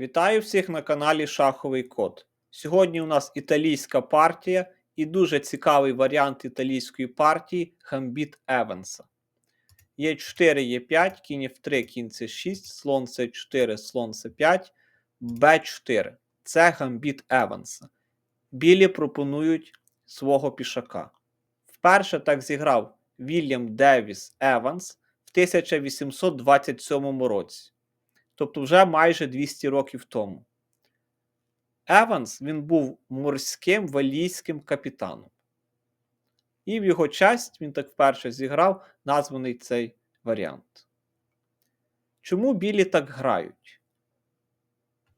Вітаю всіх на каналі Шаховий Код. Сьогодні у нас італійська партія і дуже цікавий варіант італійської партії Гамбіт Еванса. Є 4 Є5, кінь F3, кінь С6, слон С4, слон С5, Б4. Це Гамбіт Еванса. Білі пропонують свого пішака. Вперше так зіграв Вільям Девіс Еванс в 1827 році тобто вже майже 200 років тому. Еванс він був морським валійським капітаном. І в його честь він так вперше зіграв названий цей варіант. Чому білі так грають?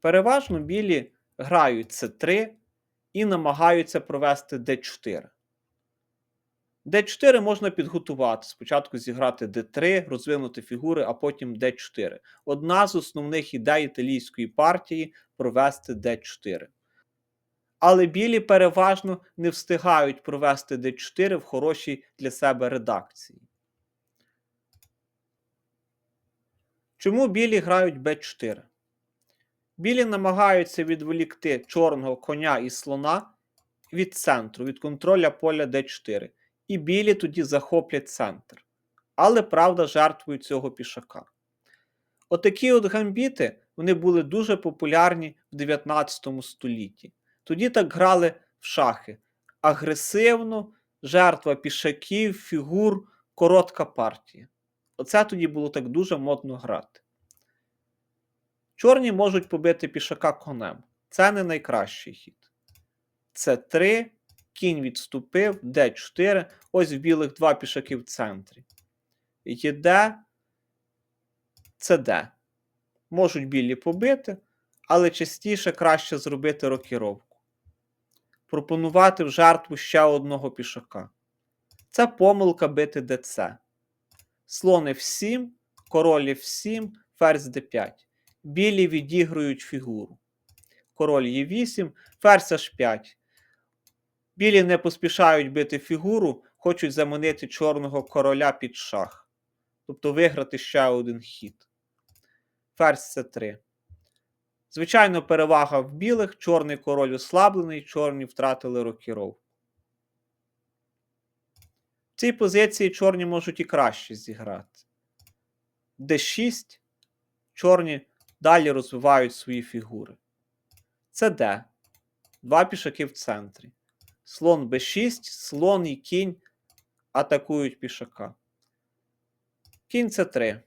Переважно білі грають С3 і намагаються провести d4. D4 можна підготувати. Спочатку зіграти D3, розвинути фігури, а потім D4. Одна з основних ідей італійської партії провести D4. Але білі переважно не встигають провести D4 в хорошій для себе редакції. Чому білі грають B4? Білі намагаються відволікти чорного коня і слона від центру, від контроля поля D4 і білі тоді захоплять центр. Але правда жертвують цього пішака. Отакі от гамбіти вони були дуже популярні в 19 столітті. Тоді так грали в шахи. Агресивно, жертва пішаків, фігур, коротка партія. Оце тоді було так дуже модно грати. Чорні можуть побити пішака конем. Це не найкращий хід. Це 3 Кінь відступив, d4. Ось в білих два пішаки в центрі. Є cd. Можуть білі побити, але частіше краще зробити рокіровку. Пропонувати в жертву ще одного пішака. Це помилка бити ДЦ. Слон F7, король F7, ферзь d5. Білі відігрують фігуру. Король Е8, ферзь H5. Білі не поспішають бити фігуру, хочуть заманити чорного короля під шах. Тобто виграти ще один хід. Ферзь С3. Звичайно, перевага в білих, чорний король ослаблений, чорні втратили рокіровку. В цій позиції чорні можуть і краще зіграти. Д6. Чорні далі розвивають свої фігури. Це Д. Два пішаки в центрі. Слон b6, слон і кінь атакують пішака. Кінь c3.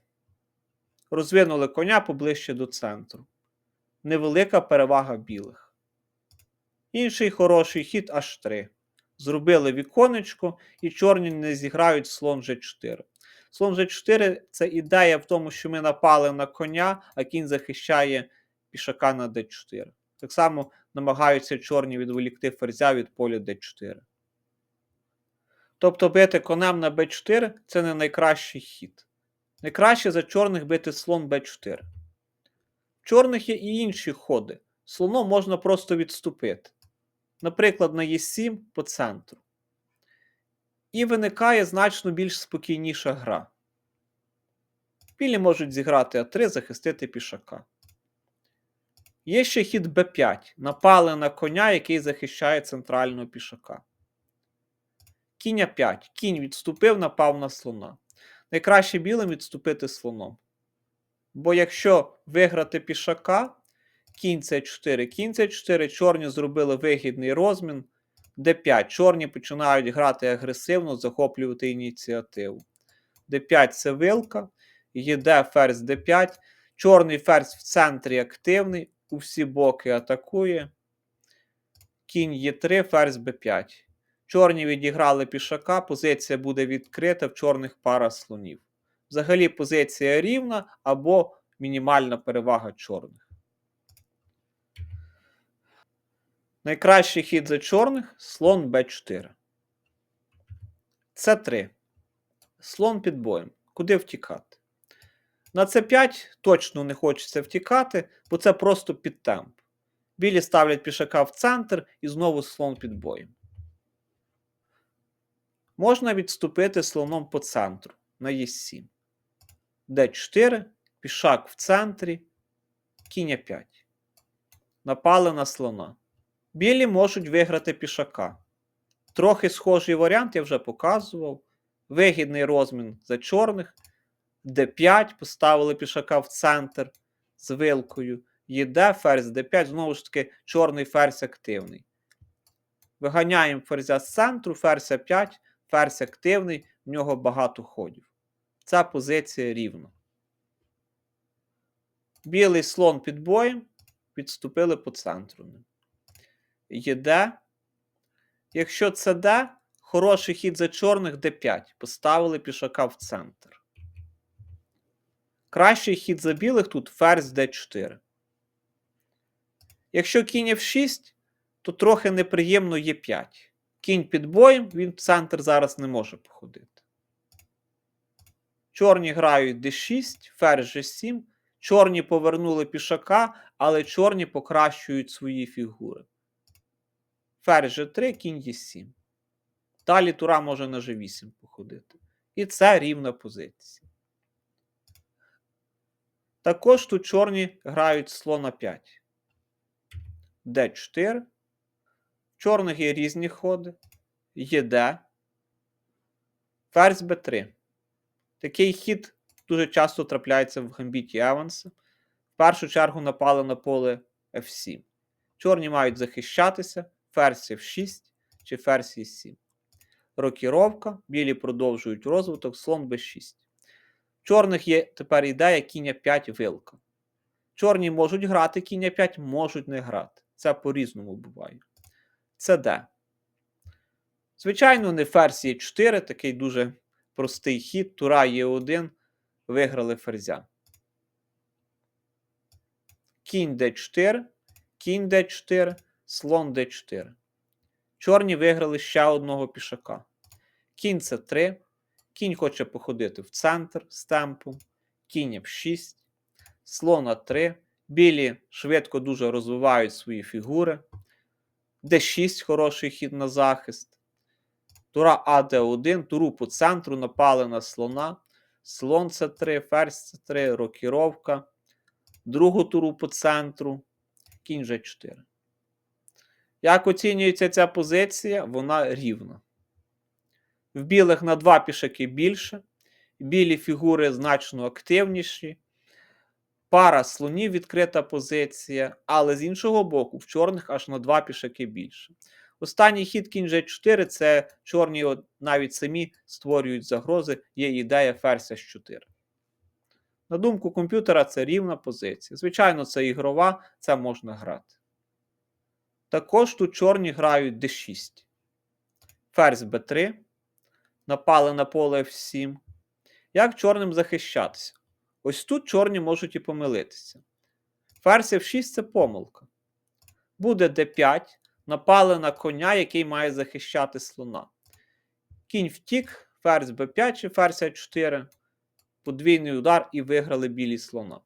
Розвинули коня поближче до центру. Невелика перевага білих. Інший хороший хід h3. Зробили віконечко, і чорні не зіграють слон g4. Слон g4 це ідея в тому, що ми напали на коня, а кінь захищає пішака на d4. Так само намагаються чорні відволікти ферзя від поля d4. Тобто бити конем на b4 це не найкращий хід. Найкраще за чорних бити слон b4. В чорних є і інші ходи. Слоном можна просто відступити. Наприклад, на e7 по центру. І виникає значно більш спокійніша гра. Білі можуть зіграти А3, захистити пішака. Є ще хід b5. Напали на коня, який захищає центрального пішака. Кінь 5. Кінь відступив, напав на слона. Найкраще білим відступити слоном. Бо якщо виграти пішака, кінь c4, кінь c4, чорні зробили вигідний розмін. d5. Чорні починають грати агресивно, захоплювати ініціативу. d5 це вилка. Є ферзь d5. Чорний ферзь в центрі активний у всі боки атакує. Кінь Е3, ферзь Б5. Чорні відіграли пішака, позиція буде відкрита в чорних пара слонів. Взагалі позиція рівна або мінімальна перевага чорних. Найкращий хід за чорних слон Б4. С3. Слон під боєм. Куди втікати? На С5 точно не хочеться втікати, бо це просто під темп. Білі ставлять пішака в центр і знову слон під боєм. Можна відступити слоном по центру на Е7. Д4, пішак в центрі, кінь 5. напали на слона. Білі можуть виграти пішака. Трохи схожий варіант я вже показував. Вигідний розмін за чорних. D5 поставили пішака в центр з вилкою. Єде ферзь d5, знову ж таки, чорний ферзь активний. Виганяємо ферзя з центру, ферзь 5, ферзь активний, в нього багато ходів. Ця позиція рівна. Білий слон під боєм, підступили по центру. Єде. Якщо це Д, хороший хід за чорних d5. Поставили пішака в центр. Кращий хід за білих тут ферзь d4. Якщо кінь f6, то трохи неприємно Е5. Кінь під боєм, він в центр зараз не може походити. Чорні грають d6, ферзь g7. Чорні повернули пішака, але чорні покращують свої фігури. Ферзь g3, кінь e7. Далі тура може на g8 походити. І це рівна позиція. Також тут чорні грають слона 5. d4. Чорних є різні ходи. ЄД. Ферзь b3. Такий хід дуже часто трапляється в гамбіті Еванса. В першу чергу напали на поле F7. Чорні мають захищатися, ферзь F6 чи ферзь E7. Рокіровка, білі продовжують розвиток, слон b6. Чорних є тепер ідея кіння 5 вилка. Чорні можуть грати кіння 5, можуть не грати. Це по-різному буває. Це Д. Звичайно, не ферзь є 4, такий дуже простий хід. Тура є 1 виграли ферзя. Кінь d4, кінь d4, слон d4. Чорні виграли ще одного пішака. Кінь c 3 Кінь хоче походити в центр з темпом. Кінь f6, слон А3. Білі швидко дуже розвивають свої фігури. d6 хороший хід на захист. Тура АД1, туру по центру напали на слона. Слон С3, ферзь С3, рокіровка. Другу туру по центру. Кінь Ж4. Як оцінюється ця позиція? Вона рівна. В білих на два пішаки більше. Білі фігури значно активніші. Пара слонів відкрита позиція, але з іншого боку, в чорних аж на два пішаки більше. Останній хід кінь G4 це чорні навіть самі створюють загрози, є ідея ферзь 4. На думку комп'ютера, це рівна позиція. Звичайно, це ігрова, це можна грати. Також тут чорні грають d6. Ферзь b3. Напали на поле F7. Як чорним захищатися? Ось тут чорні можуть і помилитися. Ферзь F6 це помилка. Буде d5 напали на коня, який має захищати слона. Кінь втік, ферзь b5 чи ферзь а4, подвійний удар і виграли білі слона.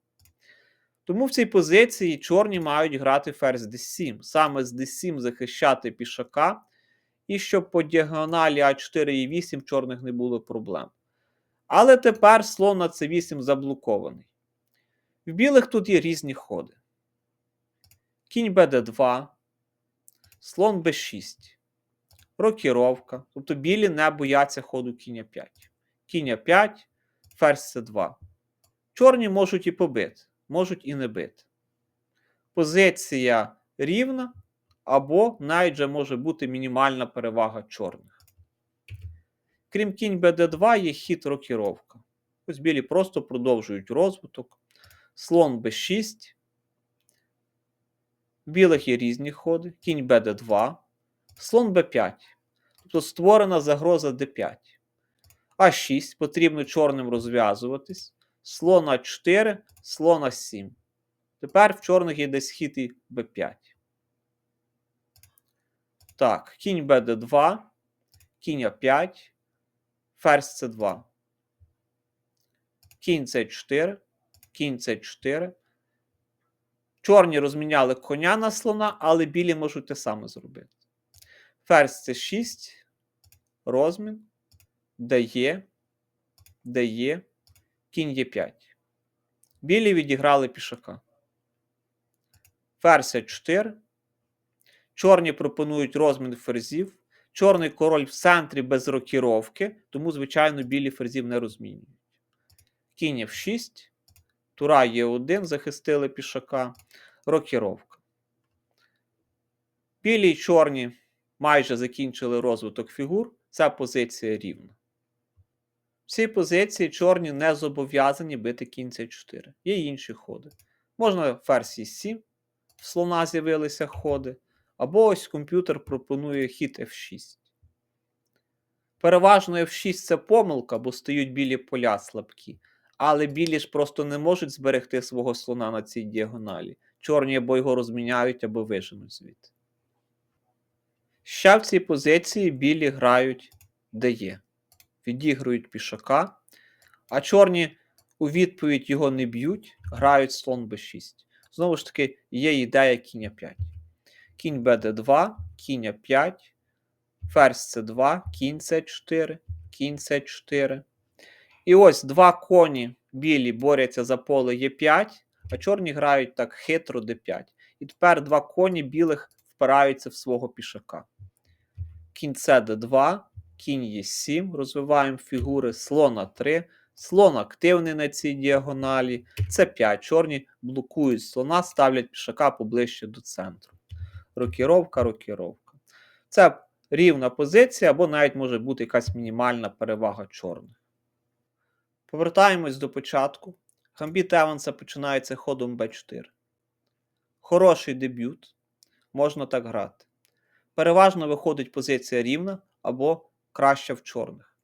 Тому в цій позиції чорні мають грати ферзь d7. Саме з d7 захищати пішака. І щоб по діагоналі А4 і 8 чорних не було проблем. Але тепер слон на c8 заблокований. В білих тут є різні ходи. Кінь БД2, слон b6, рокіровка. Тобто білі не бояться ходу кінь 5. Кінь 5, ферзь c2. Чорні можуть і побити, можуть і не бити. Позиція рівна, або навіть же може бути мінімальна перевага чорних. Крім кінь БД2, є хід рокіровка. Ось білі просто продовжують розвиток. Слон b6. В білих є різні ходи. Кінь БД2, слон Б5. Тобто створена загроза Д5. А6 потрібно чорним розв'язуватись. Слон А4, слон А7. Тепер в чорних є десь хід і Б5. Так, кінь БД2, кінь А5, ферзь С2. Кінь С4, кінь С4. Чорні розміняли коня на слона, але білі можуть те саме зробити. Ферзь С6, розмін, дає, дає, кінь Е5. Білі відіграли пішака. Ферзь 4. Чорні пропонують розмін ферзів. Чорний король в центрі без рокіровки, тому, звичайно, білі ферзів не розмінюють. Кінь F6. Тура Е1 захистили пішака. Рокіровка. Білі і чорні майже закінчили розвиток фігур. Ця позиція рівна. В цій позиції чорні не зобов'язані бити кінь c4. Є інші ходи. Можна ферзь 7 в слона з'явилися ходи. Або ось комп'ютер пропонує хід F6. Переважно F6 це помилка, бо стають білі поля слабкі. Але білі ж просто не можуть зберегти свого слона на цій діагоналі. Чорні або його розміняють, або виженуть звідти. Ще в цій позиції білі грають ДЕ. Відігрують пішака, а чорні у відповідь його не б'ють, грають слон b6. Знову ж таки, є ідея кінь 5. Кінь БД2, кінь 5, ферзь С2, кінь С4, кінь С4. І ось два коні білі борються за поле Е5, а чорні грають так хитро Д5. І тепер два коні білих впираються в свого пішака. Кінь С2, кінь Е7, розвиваємо фігури, слон А3, слон активний на цій діагоналі, С5. Чорні блокують слона, ставлять пішака поближче до центру. Рокіровка, рокіровка. Це рівна позиція, або навіть може бути якась мінімальна перевага чорних. Повертаємось до початку. Гамбіт Еванса починається ходом b4. Хороший дебют. Можна так грати. Переважно виходить позиція рівна або краща в чорних.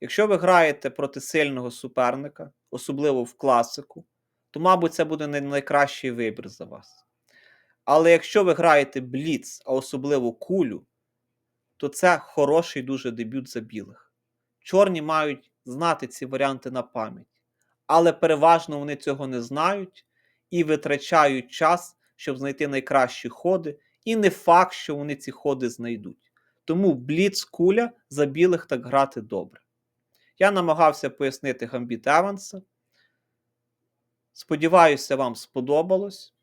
Якщо ви граєте проти сильного суперника, особливо в класику, то, мабуть, це буде найкращий вибір за вас. Але якщо ви граєте бліц, а особливо кулю, то це хороший дуже дебют за білих. Чорні мають знати ці варіанти на пам'ять, але переважно вони цього не знають і витрачають час, щоб знайти найкращі ходи, і не факт, що вони ці ходи знайдуть. Тому бліц куля за білих так грати добре. Я намагався пояснити гамбіт Еванса. Сподіваюся, вам сподобалось.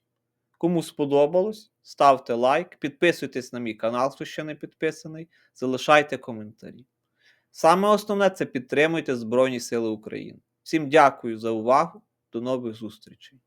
Кому сподобалось, ставте лайк, підписуйтесь на мій канал, хто ще не підписаний, залишайте коментарі. Саме основне це підтримуйте Збройні Сили України. Всім дякую за увагу. До нових зустрічей!